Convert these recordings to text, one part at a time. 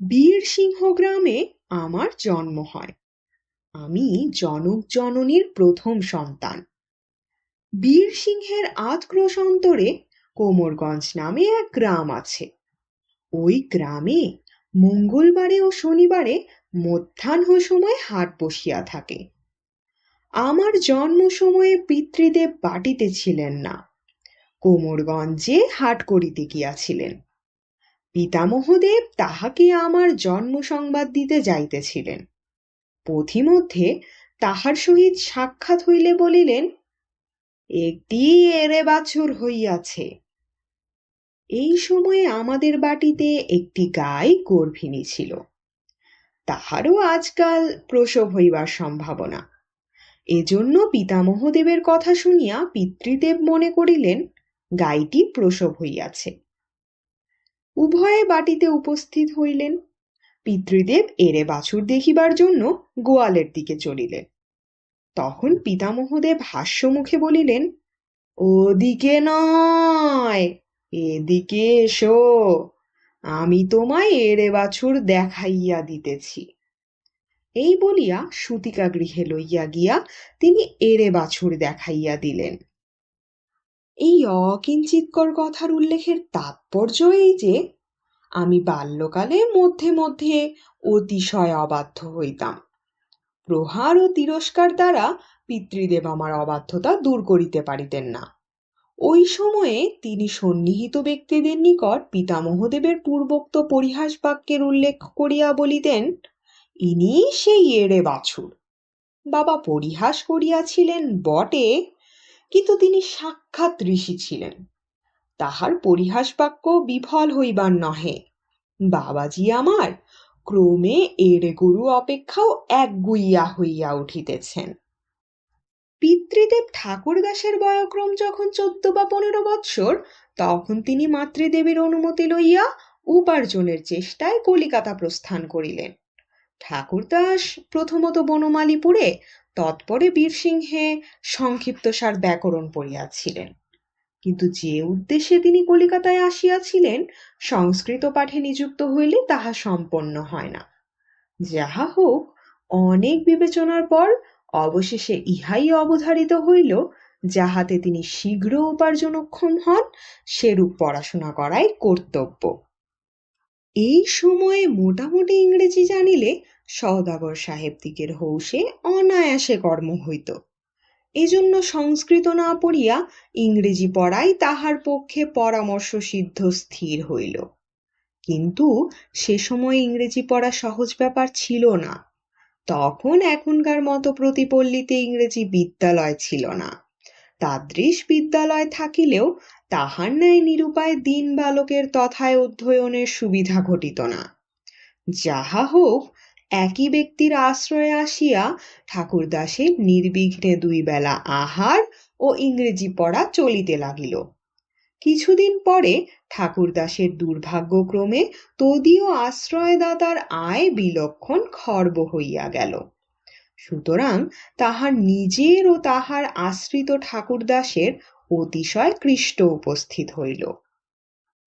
বীরসিংহ গ্রামে আমার জন্ম হয়। আমি জনক জননীর প্রথম সন্তান। বীরসিংহের ক্রোশ অন্তরে কোমরগঞ্জ নামে এক গ্রাম আছে। ওই গ্রামে মঙ্গলবারে ও শনিবারে মধ্যাহ্ন সময় হাট বসিয়া থাকে। আমার জন্ম সময়ে পিতৃদেব বাটিতে ছিলেন না। কোমরগঞ্জে হাট করিতে গিয়াছিলেন। পিতামহদেব তাহাকে আমার জন্ম সংবাদ দিতে যাইতেছিলেন। পথিমধ্যে তাহার সহিত সাক্ষাৎ হইলে বলিলেন, একটি এরে বাছুর হইয়াছে। এই সময়ে আমাদের বাটিতে একটি গাই গর্ভিণী ছিল। তাহারও আজকাল প্রসব হইবার সম্ভাবনা। এজন্য পিতামহদেবের কথা শুনিয়া পিতৃদেব মনে করিলেন, গাইটি প্রসব হইয়াছে। উভয়ে বাটিতে উপস্থিত হইলেন। পিতৃদেব এরে বাছুর দেখিবার জন্য গোয়ালের দিকে চলিলেন। তখন পিতামহদেব হাস্যমুখে বলিলেন, ওদিকে নয়, এদিকে এসো। আমি তোমায় এরে বাছুর দেখাইয়া দিতেছি। এই বলিয়া সুতিকা গৃহে লইয়া গিয়া তিনি এরে বাছুর দেখাইয়া দিলেন। এই অকিঞ্চিৎকর কথার উল্লেখের তাৎপর্য এই যে আমি বাল্যকালে মধ্যে মধ্যে অতিশয় অবাধ্য হইতাম। প্রহার ও তিরস্কার দ্বারা পিতৃদেব আমার অবাধ্যতা দূর করিতে পারিতেন না। ওই সময়ে তিনি সন্নিহিত ব্যক্তিদের নিকট পিতামহদেবের পূর্বোক্ত পরিহাস বাক্যের উল্লেখ করিয়া বলিতেন, ইনি সেই এড়ে বাছুর। বাবা পরিহাস করিয়াছিলেন বটে, কিন্তু তিনি সাক্ষাৎ ঋষি ছিলেন। তাহার পরিহাস বাক্য বিফল হইবার নহে। বাবাজি আমার, ক্রমে এড়ে গরু অপেক্ষাও একগুইয়া হইয়া উঠিতেছেন। পিতৃদেব ঠাকুরদাসের বয়ক্রম যখন চোদ্দ বা পনেরো বৎসর, তখন তিনি মাতৃদেবীর অনুমতি লইয়া উপার্জনের চেষ্টায় কলিকাতা প্রস্থান করিলেন। ঠাকুরদাস প্রথমত বনমালীপুরে, তৎপরে বীরসিংহে সংক্ষিপ্তসার ব্যাকরণ পড়িয়াছিলেন। কিন্তু যে উদ্দেশ্যে তিনি কলিকাতায় আসিয়াছিলেন, সংস্কৃত পাঠে নিযুক্ত হইলে তাহা সম্পন্ন হয় না। যাহা হোক, অনেক বিবেচনার পর অবশেষে ইহাই অবধারিত হইল যাহাতে তিনি শীঘ্র উপার্জনক্ষম হন, সেরূপ পড়াশোনা করাই কর্তব্য। এই সময়ে মোটামুটি ইংরেজি জানিলে সওদাগর সাহেবদিগের হৌসে অনায়াসে কর্ম হইত। এজন্য সংস্কৃত না পড়িয়া ইংরেজি পড়াই তাহার পক্ষে পরামর্শ সিদ্ধ স্থির হইল। কিন্তু সে সময় ইংরেজি পড়া সহজ ব্যাপার ছিল না। তখন এখনকার মতো প্রতিপল্লীতে ইংরেজি বিদ্যালয় ছিল না। তাদৃশ বিদ্যালয় থাকিলেও তাহার ন্যায় নিরুপায় দিন বালকের তথায় অধ্যয়নের সুবিধা ঘটিত না। যাহা হোক একই ব্যক্তির আশ্রয়ে আসিয়া ঠাকুরদাসের নির্বিঘ্নে দুই বেলা আহার ও ইংরেজি পড়া চলিতে লাগিল। কিছুদিন পরে ঠাকুরদাসের দুর্ভাগ্যক্রমে তদীয় আশ্রয়দাতার আয় বিলক্ষণ খর্ব হইয়া গেল। সুতরাং তাহার নিজের ও তাহার আশ্রিত ঠাকুরদাসের অতিশয় কৃষ্ট উপস্থিত হইল।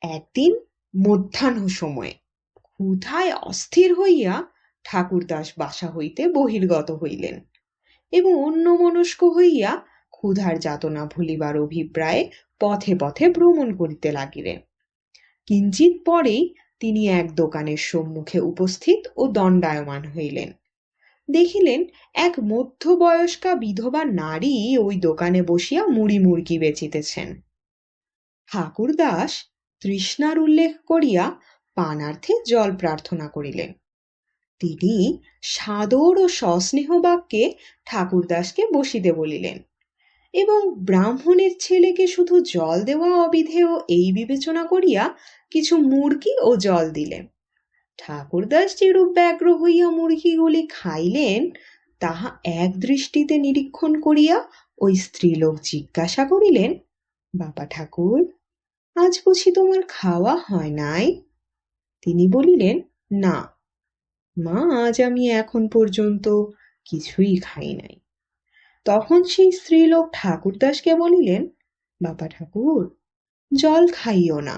একদিন মধ্যাহ্ন সময়ে ক্ষুধায় অস্থির হইয়া ঠাকুরদাস বাসা হইতে বহির্গত হইলেন এবং অন্যমনস্ক হইয়া ক্ষুধার যাতনা ভুলিবার অভিপ্রায়ে পথে পথে ভ্রমণ করিতে লাগিলেন। কিঞ্চিত পরেই তিনি এক দোকানের সম্মুখে উপস্থিত ও দণ্ডায়মান হইলেন। দেখিলেন এক মধ্যবয়স্কা বিধবা নারী ওই দোকানে বসিয়া মুড়ি মুরগি বেচিতেছেন। ঠাকুরদাস তৃষ্ণার উল্লেখ করিয়া পানার্থে জল প্রার্থনা করিলেন। তিনি সাদর ও সস্নেহ বাক্যে ঠাকুরদাসকে বসিতে বলিলেন। এবং ব্রাহ্মণের ছেলেকে শুধু জল দেওয়া অবিধেয় এই বিবেচনা করিয়া কিছু মুরগি ও জল দিলেন। ঠাকুরদাস যেরূপ ব্যগ্র হইয়া মুরগিগুলি খাইলেন, তাহা এক দৃষ্টিতে নিরীক্ষণ করিয়া ওই স্ত্রীলোক জিজ্ঞাসা করিলেন, বাবা ঠাকুর, আজ বুঝি তোমার খাওয়া হয় নাই? তিনি বলিলেন, না। মা, আজ আমি এখন পর্যন্ত কিছুই খাই নাই। তখন সেই স্ত্রীলোক ঠাকুরদাসকে বলিলেন, বাবা ঠাকুর, জল খাইও না,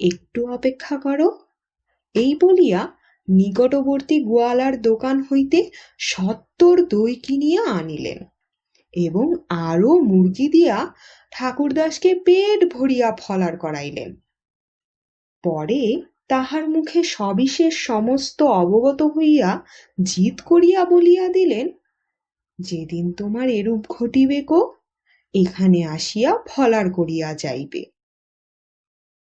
একটু অপেক্ষা করো। এই বলিয়া নিকটবর্তী গোয়ালার দোকান হইতে সত্তর দই কিনিয়া আনিলেন এবং আরও মুরগি দিয়া ঠাকুরদাসকে পেট ভরিয়া ফলার করাইলেন। পরে তাহার মুখে সবিশেষ সমস্ত অবগত হইয়া জিদ করিয়া বলিয়া দিলেন, যেদিন তোমার এরূপ ঘটিবে কো এখানে আসিয়া ফলার করিয়া যাইবে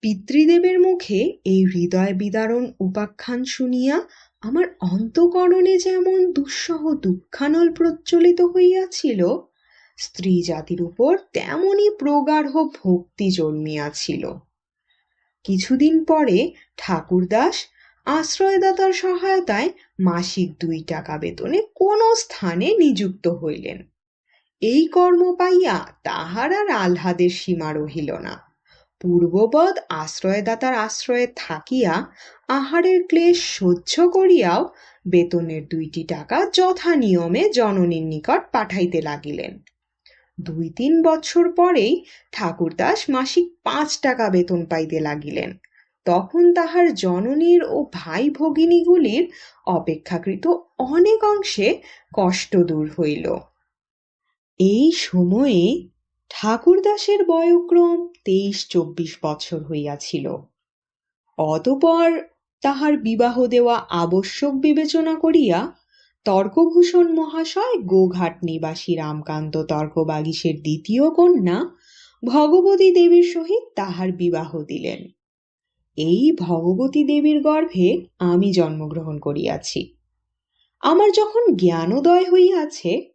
পিতৃদেবের মুখে এই হৃদয় বিদারণ উপাখ্যান শুনিয়া আমার অন্তকরণে যেমন দুঃসহ দুঃখানল প্রজ্বলিত হইয়াছিল স্ত্রী জাতির উপর তেমনই প্রগাঢ় ভক্তি জন্মিয়াছিল। কিছুদিন পরে ঠাকুরদাস আশ্রয়দাতার সহায়তায় মাসিক দুই টাকা বেতনে কোন স্থানে নিযুক্ত হইলেন। এই কর্ম পাইয়া তাহার আর আহ্লাদের সীমা রহিল না। পূর্ববৎ আশ্রয়দাতার আশ্রয়ে থাকিয়া আহারের ক্লেশ সহ্য করিয়াও বেতনের দুইটি টাকা যথা নিয়মে জননীর নিকট পাঠাইতে লাগিলেন। দুই তিন বছর পরেই ঠাকুরদাস মাসিক পাঁচ টাকা বেতন পাইতে লাগিলেন। তখন তাহার জননীর ও ভাই ভগিনীগুলির অপেক্ষাকৃত অনেক অংশে কষ্ট দূর হইল। এই সময়ে ঠাকুরদাসের বয়ক্রম তেইশ চব্বিশ বছর হইয়াছিল। অতপর তাহার বিবাহ দেওয়া আবশ্যক বিবেচনা করিয়া তর্কভূষণ মহাশয় গোঘাট নিবাসী রামকান্ত তর্কবাগীশের দ্বিতীয় কন্যা ভগবতী দেবীর সহিত তাহার বিবাহ দিলেন। এই ভগবতী দেবীর গর্ভে আমি জন্মগ্রহণ করিয়াছি। আমার যখন জ্ঞানোদয় হইয়াছে,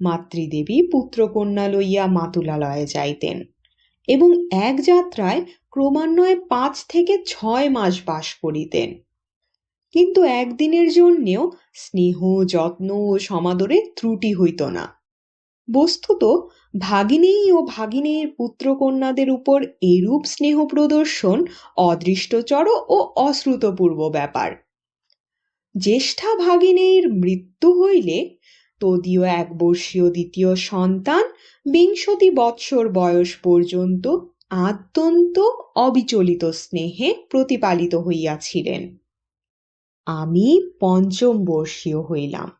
মাতৃদেবী পুত্রকন্যা লইয়া মাতুলালয়ে যাইতেন এবং এক যাত্রায় ক্রমান্বয়ে পাঁচ থেকে ছয় মাস বাস করিতেন। কিন্তু একদিনের জন্যেও স্নেহ, যত্ন ও সমাদরে ত্রুটি হইত না। বস্তুত ভাগিনী ও ভাগিনীর পুত্রকন্যাদের উপর এরূপ স্নেহ প্রদর্শন অদৃষ্টচর ও অশ্রুতপূর্ব ব্যাপার। জ্যেষ্ঠা ভাগিনীর মৃত্যু হইলে তদীয় এক বর্ষীয় দ্বিতীয় সন্তান বিংশতি বৎসর বয়স পর্যন্ত আদ্যন্ত অবিচলিত স্নেহে প্রতিপালিত হইয়াছিলেন। আমি পঞ্চম বর্ষীয় হইলাম।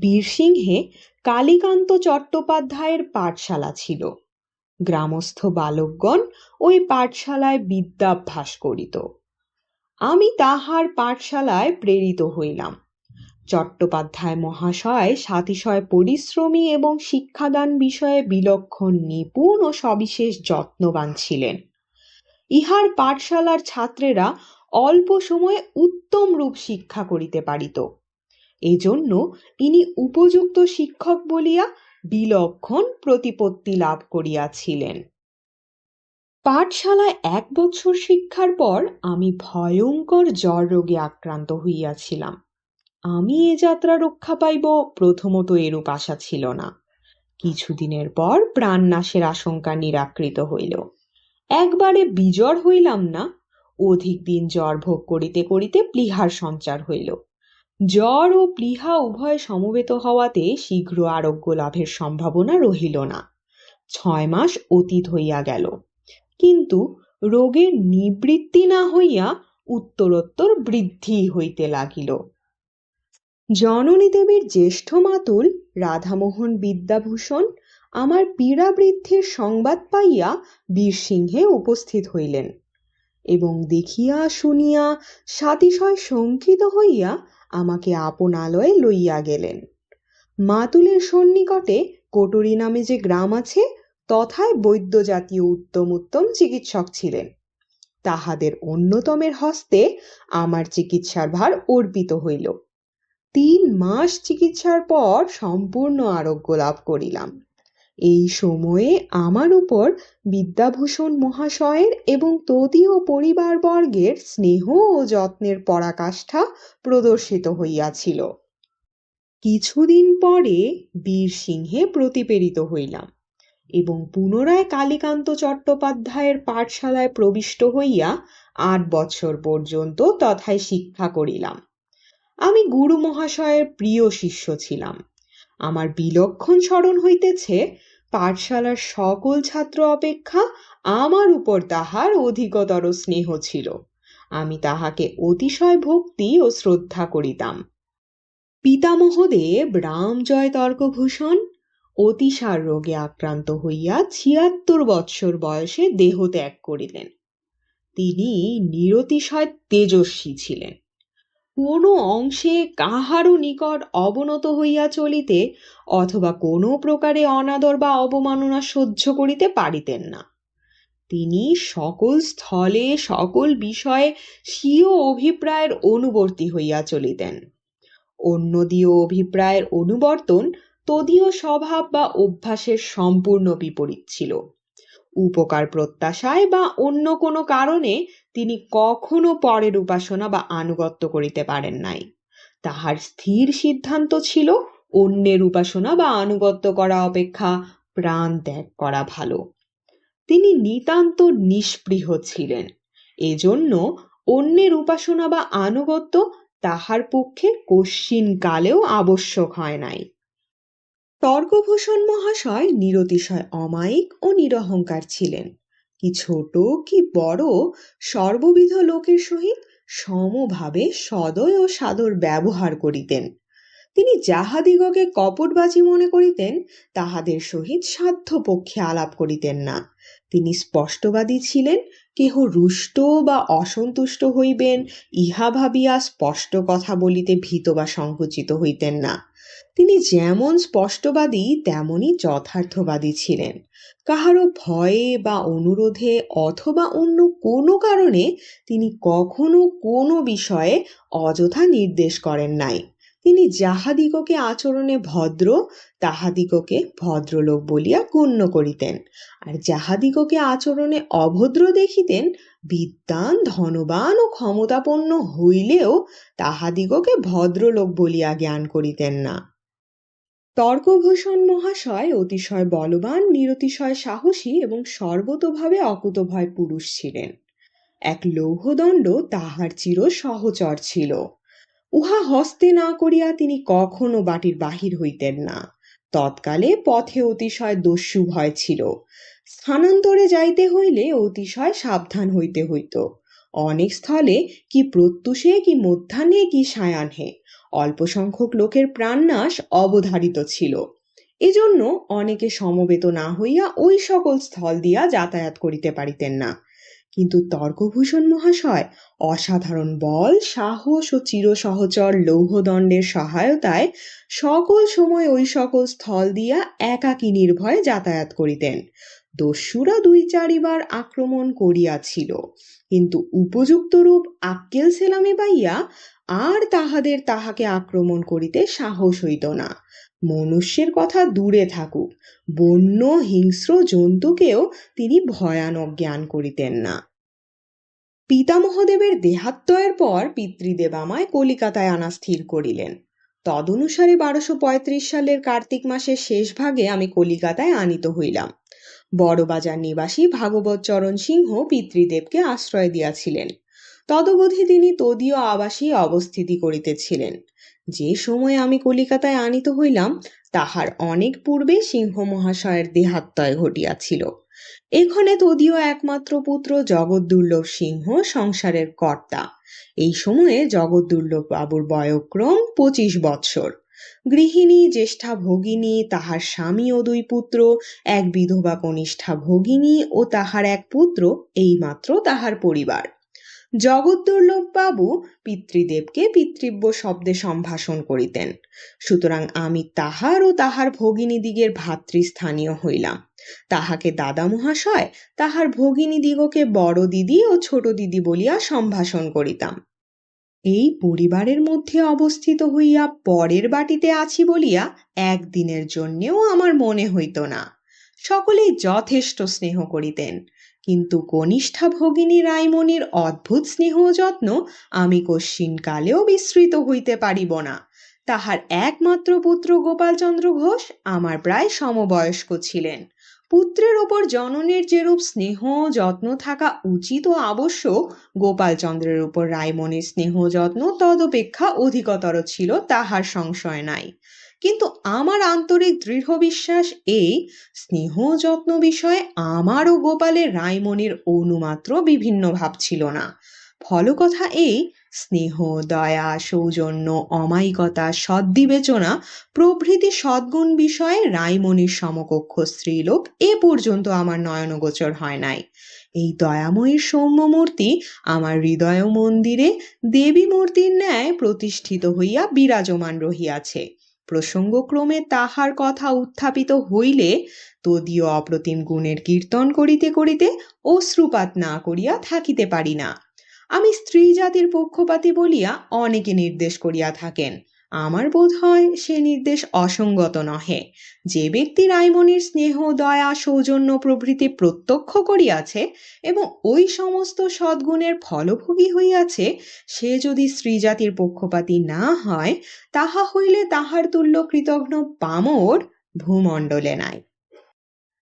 বীরসিংহে কালীকান্ত চট্টোপাধ্যায়ের পাঠশালা ছিল। গ্রামস্থ বালকগণ ওই পাঠশালায় বিদ্যাভ্যাস করিত। আমি তাহার পাঠশালায় প্রেরিত হইলাম। চট্টোপাধ্যায় মহাশয় সাতিশয় পরিশ্রমী এবং শিক্ষাদান বিষয়ে বিলক্ষণ নিপুণ ও সবিশেষ যত্নবান ছিলেন। ইহার পাঠশালার ছাত্রেরা অল্প সময়ে উত্তম রূপ শিক্ষা করিতে পারিত। এজন্য ইনি উপযুক্ত শিক্ষক বলিয়া বিলক্ষণ প্রতিপত্তি লাভ করিয়াছিলেন। পাঠশালায় এক বছর শিক্ষার পর আমি ভয়ঙ্কর জ্বর রোগে আক্রান্ত হইয়াছিলাম। আমি এ যাত্রা রক্ষা পাইব প্রথমত এরূপ আশা ছিল না। কিছুদিনের পর প্রাণনাশের আশঙ্কা নিরাকৃত হইল। একবারে বিজর হইলাম না অধিক দিন জ্বর ভোগ করিতে করিতে প্লীহার সঞ্চার হইল। জ্বর ও প্লীহা উভয় সমবেত হওয়াতে শীঘ্র আরোগ্য লাভের সম্ভাবনা রহিল না। ছয় মাস অতীত হইয়া গেল। কিন্তু রোগের নিবৃত্তি না হইয়া উত্তরোত্তর বৃদ্ধি হইতে লাগিল। জননী দেবীর জ্যেষ্ঠ মাতুল রাধামোহন বিদ্যাভূষণ আমার পীড়া বৃদ্ধির সংবাদ পাইয়া বীরসিংহে উপস্থিত হইলেন। এবং দেখিয়া শুনিয়া সাতিশয় শঙ্কিত হইয়া আমাকে আপনালয়ে লইয়া গেলেন। মাতুলের সন্নিকটে কোটরি নামে যে গ্রাম আছে, তথায় বৈদ্য জাতীয় উত্তম উত্তম চিকিৎসক ছিলেন। তাহাদের অন্যতমের হস্তে আমার চিকিৎসার ভার অর্পিত হইল। তিন মাস চিকিৎসার পর সম্পূর্ণ আরোগ্য লাভ করিলাম। এই সময়ে আমার উপর বিদ্যাভূষণ মহাশয়ের এবং তদীয় পরিবারবর্গের স্নেহ ও যত্নের পরাকাষ্ঠা প্রদর্শিত হইয়াছিল। কিছুদিন পরে বীরসিংহে প্রতিপেরিত হইলাম এবং পুনরায় কালীকান্ত চট্টোপাধ্যায়ের পাঠশালায় প্রবিষ্ট হইয়া আট বছর পর্যন্ত তথায় শিক্ষা করিলাম। আমি গুরু মহাশয়ের প্রিয় শিষ্য ছিলাম। আমার বিলক্ষণ স্মরণ হইতেছে, পাঠশালার সকল ছাত্র অপেক্ষা আমার উপর তাহার অধিকতর স্নেহ ছিল। আমি তাহাকে অতিশয় ভক্তি ও শ্রদ্ধা করিতাম। পিতামহদেব রামজয় তর্কভূষণ, অতিসার রোগে আক্রান্ত হইয়া ছিয়াত্তর বৎসর বয়সে দেহ ত্যাগ করিলেন। তিনি নিরতিশয় তেজস্বী ছিলেন। কোনো অংশে কাহারও নিকট অবনত হইয়া চলিতে অথবা কোনো প্রকারে অনাদর বা অবমাননা সহ্য করিতে পারিতেন না। তিনি সকল স্থলে, সকল বিষয়ে স্বীয় অভিপ্রায়ের অনুবর্তী হইয়া চলিতেন। অন্যদীয় অভিপ্রায়ের অনুবর্তন তদীয় স্বভাব বা অভ্যাসের সম্পূর্ণ বিপরীত ছিল। উপকার প্রত্যাশায় বা অন্য কোনো কারণে তিনি কখনো পরের উপাসনা বা আনুগত্য করিতে পারেন নাই। তাহার স্থির সিদ্ধান্ত ছিল অন্যের উপাসনা বা আনুগত্য করা অপেক্ষা প্রাণ ত্যাগ করা ভালো। তিনি নিতান্ত নিষ্পৃহ ছিলেন। এজন্য অন্যের উপাসনা বা আনুগত্য তাহার পক্ষে কশ্চিন কালেও আবশ্যক হয় নাই। তর্কভূষণ মহাশয় নিরতিশয় অমায়িক ও নিরহংকার ছিলেন। কি ছোট, কি বড়, সর্ববিধ লোকের সহিত সমভাবে সদয় ও সাদর ব্যবহার করিতেন। তিনি যাহাদিগকে কপটবাজি মনে করিতেন, তাহাদের সহিত সাধ্য পক্ষে আলাপ করিতেন না। তিনি স্পষ্টবাদী ছিলেন, কেহ রুষ্ট বা অসন্তুষ্ট হইবেন, ইহা ভাবিয়া স্পষ্ট কথা বলিতে ভীত বা সংকুচিত হইতেন না। তিনি যেমন স্পষ্টবাদী, তেমনই যথার্থবাদী ছিলেন। কাহারও ভয়ে বা অনুরোধে অথবা অন্য কোনো কারণে তিনি কখনো কোনো বিষয়ে অযথা নির্দেশ করেন নাই। তিনি যাহাদিগকে আচরণে ভদ্র, তাহাদিগকে ভদ্রলোক বলিয়া গণ্য করিতেন। আর যাহাদিগকে আচরণে অভদ্র দেখিতেন, বিদ্বান, ধনবান ও ক্ষমতাপন্ন হইলেও তাহাদিগকে ভদ্রলোক বলিয়া জ্ঞান করিতেন না। তর্কভূষণ মহাশয় অতিশয় বলবান, নিরতিশয় সাহসী এবং সর্বতোভাবে অকুতভয় পুরুষ ছিলেন। এক লৌহদণ্ড তাহার চির সহচর ছিল। উহা হস্তে না করিয়া তিনি কখনো বাটির বাহির হইতেন না। তৎকালে পথে অতিশয় দস্যু ভয় ছিল। স্থানান্তরে যাইতে হইলে অতিশয় সাবধান হইতে হইত। অনেক স্থলে কি প্রত্যুষে, কি মধ্যাহ্নে, কি সায়াহ্নে অল্প সংখ্যক লোকের প্রাণনাশ অবধারিত ছিল। এজন্য অনেকে সমবেত না হইয়া ওই সকল স্থল দিয়া যাতায়াত করিতে পারিতেন না। কিন্তু তর্কভূষণ মহাশয়, অসাধারণ বল, সাহস ও চিরসহচর লৌহদণ্ডের সহায়তায় সকল সময় ওই সকল স্থল দিয়া একাকী নির্ভয়ে যাতায়াত করিতেন। দস্যুরা দুই চারিবার আক্রমণ করিয়াছিল। কিন্তু উপযুক্ত রূপ আক্কেল সেলামে পাইয়া আর তাহাদের তাহাকে আক্রমণ করিতে সাহস হইত না। মনুষ্যের কথা দূরে থাকুক। বন্য, হিংস্র জন্তুকেও তিনি ভয়ানক জ্ঞান করিতেন না। পিতামহদেবের দেহাত্ময়ের পর পিতৃদেব আমায় কলিকাতায় আনা স্থির করিলেন। তদনুসারে বারোশো পঁয়ত্রিশ সালের কার্তিক মাসের শেষ ভাগে আমি কলিকাতায় আনিত হইলাম। বড়বাজার নিবাসী ভাগবত চরণ সিংহ পিতৃদেবকে আশ্রয় দিয়াছিলেন। তদবধি তিনি তদীয় আবাসী অবস্থিতি করিতেছিলেন। যে সময় আমি কলিকাতায় আনিত হইলাম, তাহার অনেক পূর্বে সিংহ মহাশয়ের দেহাত্ময় ঘটিয়াছিল। এখানে তদীয় একমাত্র পুত্র জগৎদুর্লভ সিংহ সংসারের কর্তা। এই সময়ে জগৎদুর্লভ বাবুর বয়ক্রম পঁচিশ বৎসর। গৃহিণী, জ্যেষ্ঠা ভগিনী, তাহার স্বামী ও দুই পুত্র, এক বিধবা কনিষ্ঠা ভগিনী ও তাহার এক পুত্র, এইমাত্র তাহার পরিবার। জগৎদুর্লভ বাবু পিতৃদেবকে পিতৃব্য শব্দে সম্ভাষণ করিতেন। সুতরাং আমি তাহার ও তাহার ভগিনীদিগের ভাতৃস্থানীয় হইলাম। তাহাকে দাদা মহাশয়, তাহার ভগিনীদিগকে বড় দিদি ও ছোট দিদি বলিয়া সম্ভাষণ করিতাম। এই পরিবারের মধ্যে অবস্থিত হইয়া পরের বাটিতে আছি বলিয়া একদিনের জন্যেও আমার মনে হইত না। সকলেই যথেষ্ট স্নেহ করিতেন। কিন্তু কনিষ্ঠা ভগিনী রায়মণির অদ্ভুত স্নেহ যত্ন আমি কশ্চিনকালেও বিস্মৃত হইতে পারিব না। তাহার একমাত্র পুত্র গোপালচন্দ্র ঘোষ আমার প্রায় সমবয়স্ক ছিলেন। পুত্রের ওপর জননের যেরূপ স্নেহ যত্ন থাকা উচিত ও আবশ্যক, গোপালচন্দ্রের উপর রায়মণির স্নেহ যত্ন তদপেক্ষা অধিকতর ছিল তাহার সংশয় নাই। কিন্তু আমার আন্তরিক দৃঢ় বিশ্বাস এই স্নেহ যত্ন বিষয়ে আমার ও গোপালের রায়মণির অনুমাত্র বিভিন্ন ভাব ছিল না। ফলকথা এই স্নেহ, দয়া, সৌজন্য, অমায়িকতা, সদ্বিবেচনা প্রভৃতি সদ্গুণ বিষয়ে রাইমণির সমকক্ষ স্ত্রীলোক এ পর্যন্ত আমার নয়নগোচর হয় নাই। এই দয়াময়ীর সৌম্যমূর্তি আমার হৃদয় মন্দিরে দেবী মূর্তির ন্যায় প্রতিষ্ঠিত হইয়া বিরাজমান রহিয়াছে। প্রসঙ্গক্রমে তাহার কথা উত্থাপিত হইলে তদীয় অপ্রতিম গুণের কীর্তন করিতে করিতে অশ্রুপাত না করিয়া থাকিতে পারি না। আমি স্ত্রী জাতির পক্ষপাতী বলিয়া অনেকে নির্দেশ করিয়া থাকেন। আমার বোধ হয় সে নির্দেশ অসঙ্গত নহে। যে ব্যক্তি রাইমণির স্নেহ, দয়া, সৌজন্য প্রভৃতি প্রত্যক্ষ করিয়াছে এবং ওই সমস্ত সদ্গুণের ফলভোগী হইয়াছে, সে যদি স্ত্রীজাতির পক্ষপাতী না হয়, তাহা হইলে তাহার তুল্য কৃতঘ্ন পামর ভূমণ্ডলে নাই।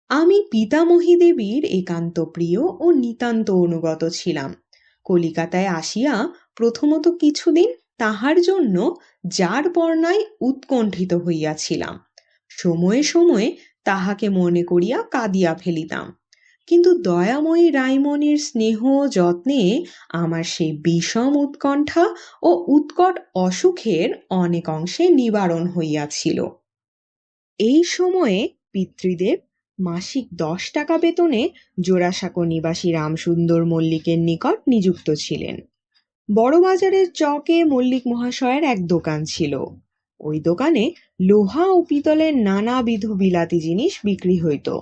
আমি পিতামহী দেবীর একান্ত প্রিয় ও নিতান্ত অনুগত ছিলাম। কলিকাতায় আসিয়া প্রথমত কিছুদিন তাহার জন্য যার বর্ণায় উৎকণ্ঠিত হইয়াছিলাম। সময়ে সময়ে তাহাকে মনে করিয়া কাঁদিয়া ফেলিতাম। কিন্তু দয়াময়ী রাইমণির স্নেহ যত্নে আমার সেই বিষম উৎকণ্ঠা ও উৎকট অসুখের অনেক অংশে নিবারণ হইয়াছিল। এই সময়ে পিতৃদেব মাসিক দশ টাকা বেতনে জোড়াসাঁকো নিবাসী রামসুন্দর মল্লিকের নিকট নিযুক্ত ছিলেন। বড়বাজারের চকে মল্লিক মহাশয়ের এক দোকান ছিল। ওই দোকানে লোহা ও পিতলের নানাবিধ বিলাতি জিনিস বিক্রি হইত।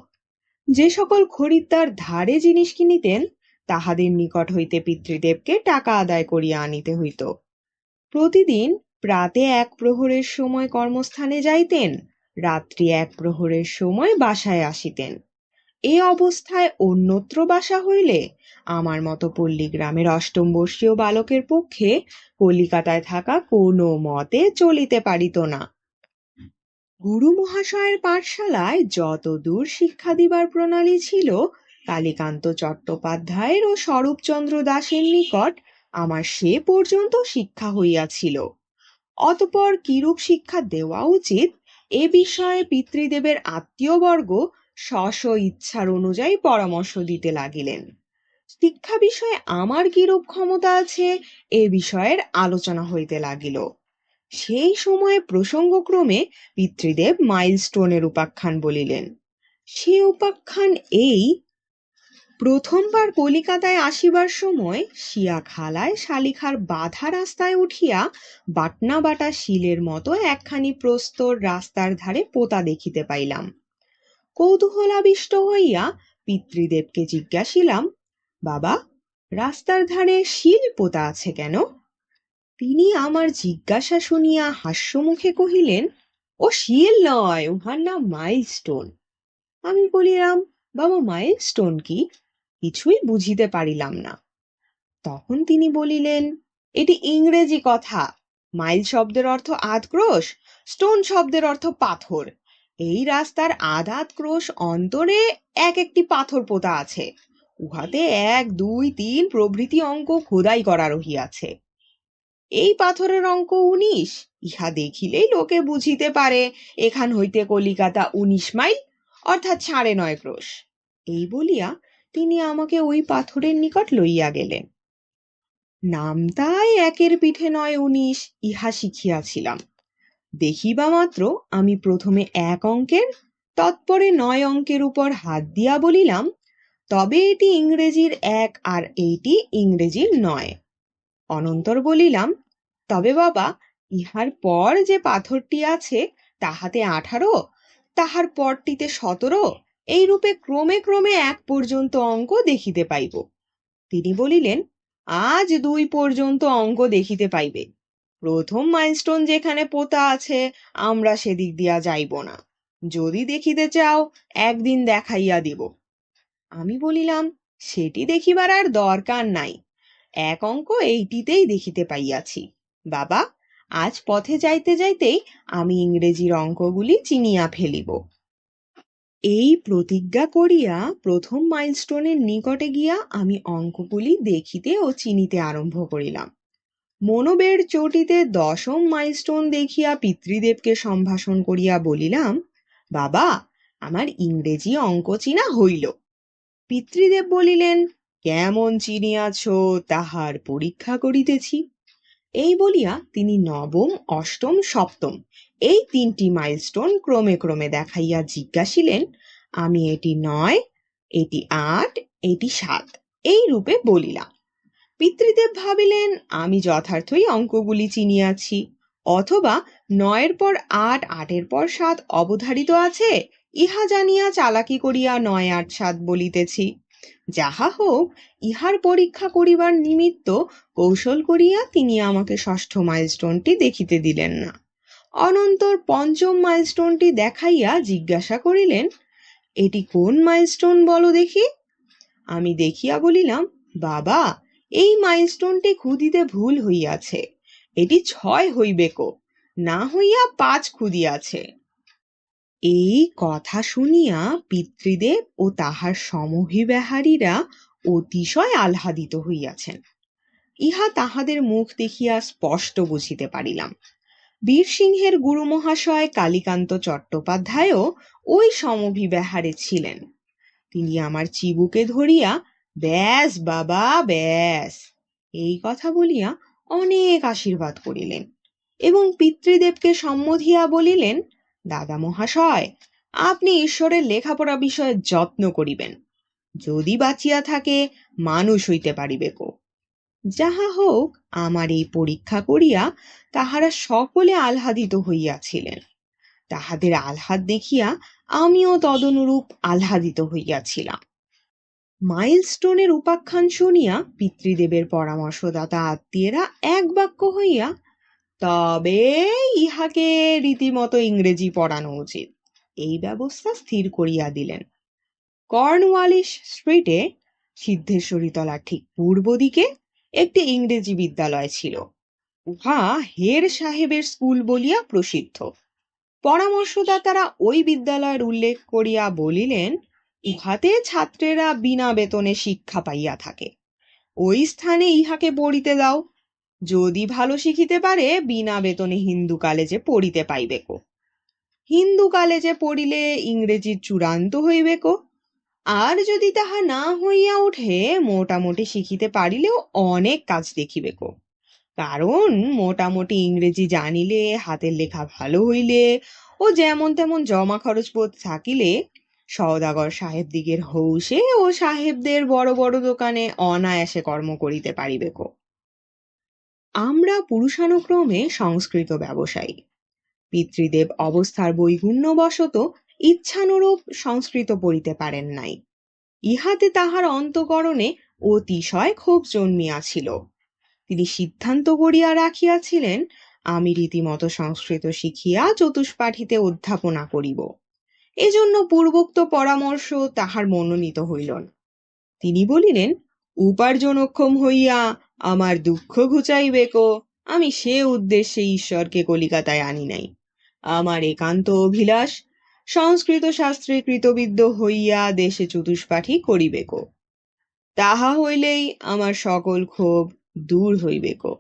যে সকল খরিদ্দার ধারে জিনিস কিনিতেন, তাহাদের নিকট হইতে পিতৃদেবকে টাকা আদায় করিয়া আনিতে হইত। প্রতিদিন প্রাতে এক প্রহরের সময় কর্মস্থানে যাইতেন, রাত্রি এক প্রহরের সময় বাসায় আসিতেন। এ অবস্থায় অন্যত্র বাসা হইলে আমার মতো পল্লী গ্রামের অষ্টম বর্ষীয় বালকের পক্ষে কলিকাতায় থাকা কোনো মতে চলিতে পারিত না। গুরু মহাশয়ের পাঠশালায় যতদূর শিক্ষা দিবার প্রণালী ছিল, কালীকান্ত চট্টোপাধ্যায়ের ও স্বরূপচন্দ্র দাসের নিকট আমার সে পর্যন্ত শিক্ষা হইয়াছিল। অতপর কিরূপ শিক্ষা দেওয়া উচিত, এ বিষয়ে পিতৃদেবের আত্মীয়বর্গ স্ব স্ব ইচ্ছার অনুযায়ী পরামর্শ দিতে লাগিলেন। শিক্ষা বিষয়ে আমার কিরূপ ক্ষমতা আছে, এ বিষয়ের আলোচনা হইতে লাগিল। সেই সময়ে প্রসঙ্গক্রমে পিতৃদেব মাইলস্টোনের উপাখ্যান বলিলেন, সে উপাখ্যান এই, প্রথমবার কলিকাতায় আসিবার সময় শিয়াখালায় শালিখার বাধা রাস্তায় উঠিয়া বাটনা বাটা শিলের মতো একখানি প্রস্তর রাস্তার ধারে পোতা দেখিতে পাইলাম। কৌতূহলাবিষ্ট হইয়া পিতৃদেবকে জিজ্ঞাসিলাম, বাবা, রাস্তার ধারে শিল পোতা আছে কেন? তিনি আমার জিজ্ঞাসা শুনিয়া হাস্যমুখে কহিলেন, ও শিল নয়, উহার নাম মাইলস্টোন। আমি বলিলাম, বাবা, মাইলস্টোন কি? কিছুই বুঝিতে পারিলাম না। তখন তিনি বলিলেন, এটি ইংরেজি কথা। মাইল শব্দের অর্থ আধ ক্রোশ স্টোন শব্দের অর্থ পাথর। এই রাস্তার আধাত ক্রোশ অন্তরে এক একটি পাথর পোতা আছে। উহাতে এক, দুই, তিন প্রভৃতি অঙ্ক খোদাই করা রহিয়াছে। এই পাথরের অঙ্ক উনিশ। ইহা দেখিলেই লোকে বুঝিতে পারে, এখান হইতে কলিকাতা উনিশ মাইল, অর্থাৎ সাড়ে নয় ক্রোশ। এই বলিয়া তিনি আমাকে ওই পাথরের নিকট লইয়া গেলেন। নামতাই একের পিঠে নয় উনিশ, ইহা শিখিয়াছিলাম। দেখিবা মাত্র, আমি প্রথমে এক অঙ্কের, তৎপরে নয় অঙ্কের উপর হাত দিয়া বলিলাম, তবে এটি ইংরেজির এক আর এইটি ইংরেজির নয়। অনন্তর বলিলাম, তবে বাবা, ইহার পর যে পাথরটি আছে, তাহাতে আঠারো, তাহার পরটিতে সতেরো এই রূপে ক্রমে ক্রমে এক পর্যন্ত অঙ্ক দেখিতে পাইব। তিনি বলিলেন, আজ দুই পর্যন্ত অঙ্ক দেখিতে পাইবে। প্রথম মাইলস্টোন যেখানে পোতা আছে, আমরা সেদিক দিয়া যাইব না। যদি দেখিতে চাও, একদিন দেখাইয়া দিব। আমি বলিলাম, সেটি দেখিবার আর দরকার নাই। এক অঙ্ক এইটিতেই দেখিতে পাইয়াছি। বাবা, আজ পথে যাইতে যাইতেই আমি ইংরেজির অঙ্কগুলি চিনিয়া ফেলিব। এই প্রতিজ্ঞা করিয়া প্রথম মাইলস্টোনের নিকটে গিয়া আমি অঙ্কগুলি দেখিতে ও চিনিতে আরম্ভ করিলাম। মনোবের চটিতে দশম মাইলস্টোন দেখিয়া পিতৃদেবকে সম্ভাষণ করিয়া বলিলাম, বাবা, আমার ইংরেজি অঙ্ক চিনা হইল। পিতৃদেব বলিলেন, কেমন চিনিয়াছ, তাহার পরীক্ষা করিতেছি। এই বলিয়া তিনি নবম, অষ্টম, সপ্তম এই তিনটি মাইলস্টোন ক্রমে ক্রমে দেখাইয়া জিজ্ঞাসিলেন, আমি এটি নয়, এটি আট, এটি সাত? এই রূপে বলিলাম। পিতৃদেব ভাবিলেন, আমি যথার্থই অঙ্কগুলি চিনিয়াছি, অথবা নয়ের পর আট, আটের পর সাত অবধারিত আছে, ইহা জানিয়া চালাকি করিয়া নয়, আট, সাত বলিতেছি। যাহা হোক, ইহার পরীক্ষা করিবার নিমিত্ত কৌশল করিয়া তিনি আমাকে ষষ্ঠ মাইলস্টোনটি দেখিতে দিলেন না। অনন্তর পঞ্চম মাইলস্টোনটি দেখাইয়া জিজ্ঞাসা করিলেন, এটি কোন মাইলস্টোন বলো দেখি? আমি দেখিয়া বলিলাম, বাবা এই মাইলস্টোনটি খুদিতে ভুল হইয়াছে। এটি ছয় হইবে কো, না হইয়া পাঁচ খুদিয়াছে এই কথা শুনিয়া পিতৃদেব ও তাহার সমভিব্যাহারীরা অতিশয় আহ্লাদিত হইয়াছেন। ইহা তাহাদের মুখ দেখিয়া স্পষ্ট বুঝিতে পারিলাম। বীরসিংহের গুরু মহাশয় কালীকান্ত চট্টোপাধ্যায়ও ওই সমভিব্যাহারে ছিলেন। তিনি আমার চিবুকে ধরিয়া ব্যাস, বাবা, ব্যাস। এই কথা বলিয়া অনেক আশীর্বাদ করিলেন এবং পিতৃদেবকে সম্মধিয়া বলিলেন, দাদা মহাশয়, আপনি ঈশ্বরের লেখাপড়া বিষয়ে যত্ন করিবেন। যদি বাঁচিয়া থাকে, মানুষ হইতে পারিবে কো। যাহা হোক, আমার এই পরীক্ষা করিয়া তাহারা সকলে আহ্লাদিত হইয়াছিলেন। তাহাদের আহ্লাদ দেখিয়া আমিও তদনুরূপ আহ্লাদিত হইয়াছিলাম। মাইলস্টোনের উপাখ্যান শুনিয়া পিতৃদেবের পরামর্শদাতা আত্মীয়েরা এক বাক্য হইয়া, তবে ইহাকে রীতিমতো ইংরেজি পড়ানো উচিত। এই ব্যবস্থা স্থির করিয়া দিলেন। কর্নওয়ালিস স্ট্রিটে সিদ্ধেশ্বরীতলার ঠিক পূর্ব দিকে একটি ইংরেজি বিদ্যালয় ছিল। উহা হের সাহেবের স্কুল বলিয়া প্রসিদ্ধ। পরামর্শদাতারা ওই বিদ্যালয়ের উল্লেখ করিয়া বলিলেন উহাতে ছাত্রেরা বিনা বেতনে শিক্ষা পাইয়া থাকে। ওই স্থানে ইহাকে পড়িতে দাও। যদি ভালো শিখিতে পারে, বিনা বেতনে হিন্দু কলেজে পড়িতে পাইবে কো হিন্দু কলেজে পড়িলে ইংরেজি চূড়ান্ত হইবে কো আর যদি তাহা না হইয়া ওঠে, মোটামুটি শিখিতে পারিলেও অনেক কাজ দেখিবে কো কারণ মোটামুটি ইংরেজি জানিলে, হাতের লেখা ভালো হইলে, ও যেমন তেমন জমা খরচ বোধ থাকিলে সওদাগর সাহেবদিগের হৌসে ও সাহেবদের বড় বড় দোকানে অনায়াসে কর্ম করিতে পারিবে কো। আমরা পুরুষানুক্রমে সংস্কৃত ব্যবসায়ী। পিতৃদেব অবস্থার বৈগুণ্যবশত ইচ্ছানুরূপ সংস্কৃত পড়িতে পারেন নাই। ইহাতে তাহার অন্তকরণে অতিশয় ক্ষোভ জন্মিয়াছিল। তিনি সিদ্ধান্ত করিয়া রাখিয়াছিলেন, আমি রীতিমতো সংস্কৃত শিখিয়া চতুষ্পাঠীতে অধ্যাপনা করিব। এজন্য পূর্বোক্ত পরামর্শ তাহার মনোনীত হইল তিনি বলিলেন, উপার্জনক্ষম হইয়া আমার দুঃখ ঘুচাইবে কো আমি সে উদ্দেশ্যে ঈশ্বরকে কলিকাতায় আনি নাই। আমার একান্ত অভিলাষ, সংস্কৃত শাস্ত্রে কৃতবিদ্য হইয়া দেশে চতুষ্পাঠী করিবে কো তাহা হইলেই আমার সকল ক্ষোভ দূর হইবে কো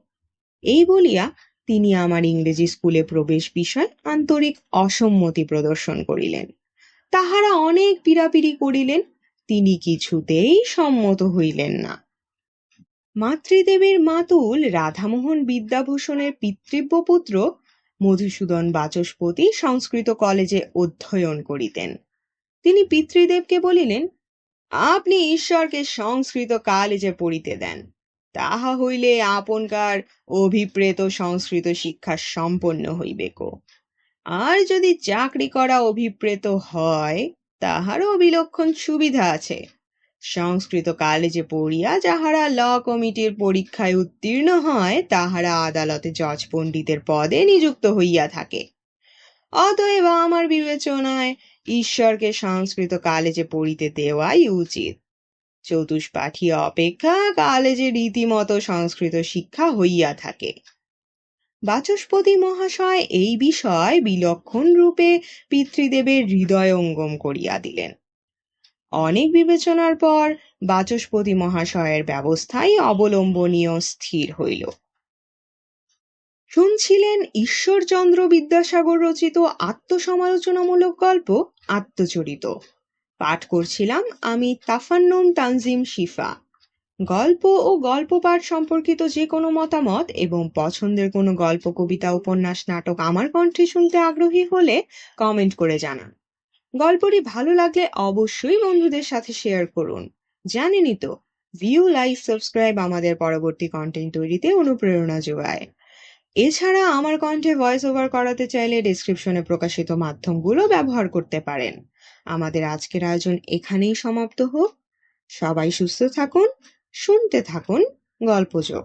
এই বলিয়া তিনি আমার ইংরেজি স্কুলে প্রবেশ বিষয় আন্তরিক অসম্মতি প্রদর্শন করিলেন। তাহারা অনেক পীড়াপিড়ি করিলেন, তিনি কিছুতেই সম্মত হইলেন না। মাতৃদেবীর মাতুল রাধামোহন বিদ্যাভূষণের পিতৃব্য পুত্র মধুসূদন বাচস্পতি সংস্কৃত কলেজে অধ্যয়ন করিতেন। তিনি পিতৃদেবকে বলিলেন, আপনি ঈশ্বরকে সংস্কৃত কলেজে পড়িতে দেন। তাহা হইলে আপনকার অভিপ্রেত সংস্কৃত শিক্ষা সম্পন্ন হইবে কো। আর যদি চাকরি করা অভিপ্রেত হয়, তাহারও বিলক্ষণ সুবিধা আছে। সংস্কৃত কলেজে পড়িয়া যাহারা ল কমিটির পরীক্ষায় উত্তীর্ণ হয়, তাহারা আদালতে জজ পণ্ডিতের পদে নিযুক্ত হইয়া থাকে। অতএব আমার বিবেচনায় ঈশ্বরকে সংস্কৃত কলেজে পড়িতে দেওয়াই উচিত। চতুষ্পাঠী অপেক্ষা কলেজে রীতিমতো সংস্কৃত শিক্ষা হইয়া থাকে। বাচস্পতি মহাশয় এই বিষয় বিলক্ষণ রূপে পিতৃদেবের হৃদয়ঙ্গম করিয়া দিলেন। অনেক বিবেচনার পর বাচস্পতি মহাশয়ের ব্যবস্থাই অবলম্বনীয় স্থির হইল। শুনছিলেন ঈশ্বরচন্দ্র বিদ্যাসাগর রচিত আত্মসমালোচনামূলক গল্প আত্মচরিত। পাঠ করছিলাম আমি তাফান্নুম তানজিম শিফা। গল্প ও গল্প পাঠ সম্পর্কিত যে কোনো মতামত এবং পছন্দের কোনো গল্প, কবিতা, উপন্যাস, নাটক আমার কণ্ঠে শুনতে আগ্রহী হলে কমেন্ট করে জানান। গল্পটি ভালো লাগলে অবশ্যই বন্ধুদের সাথে শেয়ার করুন। জানেনই তো ভিউ লাইক সাবস্ক্রাইব আমাদের পরবর্তী কন্টেন্ট তৈরিতে অনুপ্রেরণা যোগায়। এছাড়া আমার কণ্ঠে ভয়েস ওভার করাতে চাইলে ডেসক্রিপশনে প্রকাশিত মাধ্যমগুলো ব্যবহার করতে পারেন। আমাদের আজকের আয়োজন এখানেই সমাপ্ত হোক। সবাই সুস্থ থাকুন শুনতে থাকুন গল্পযোগ।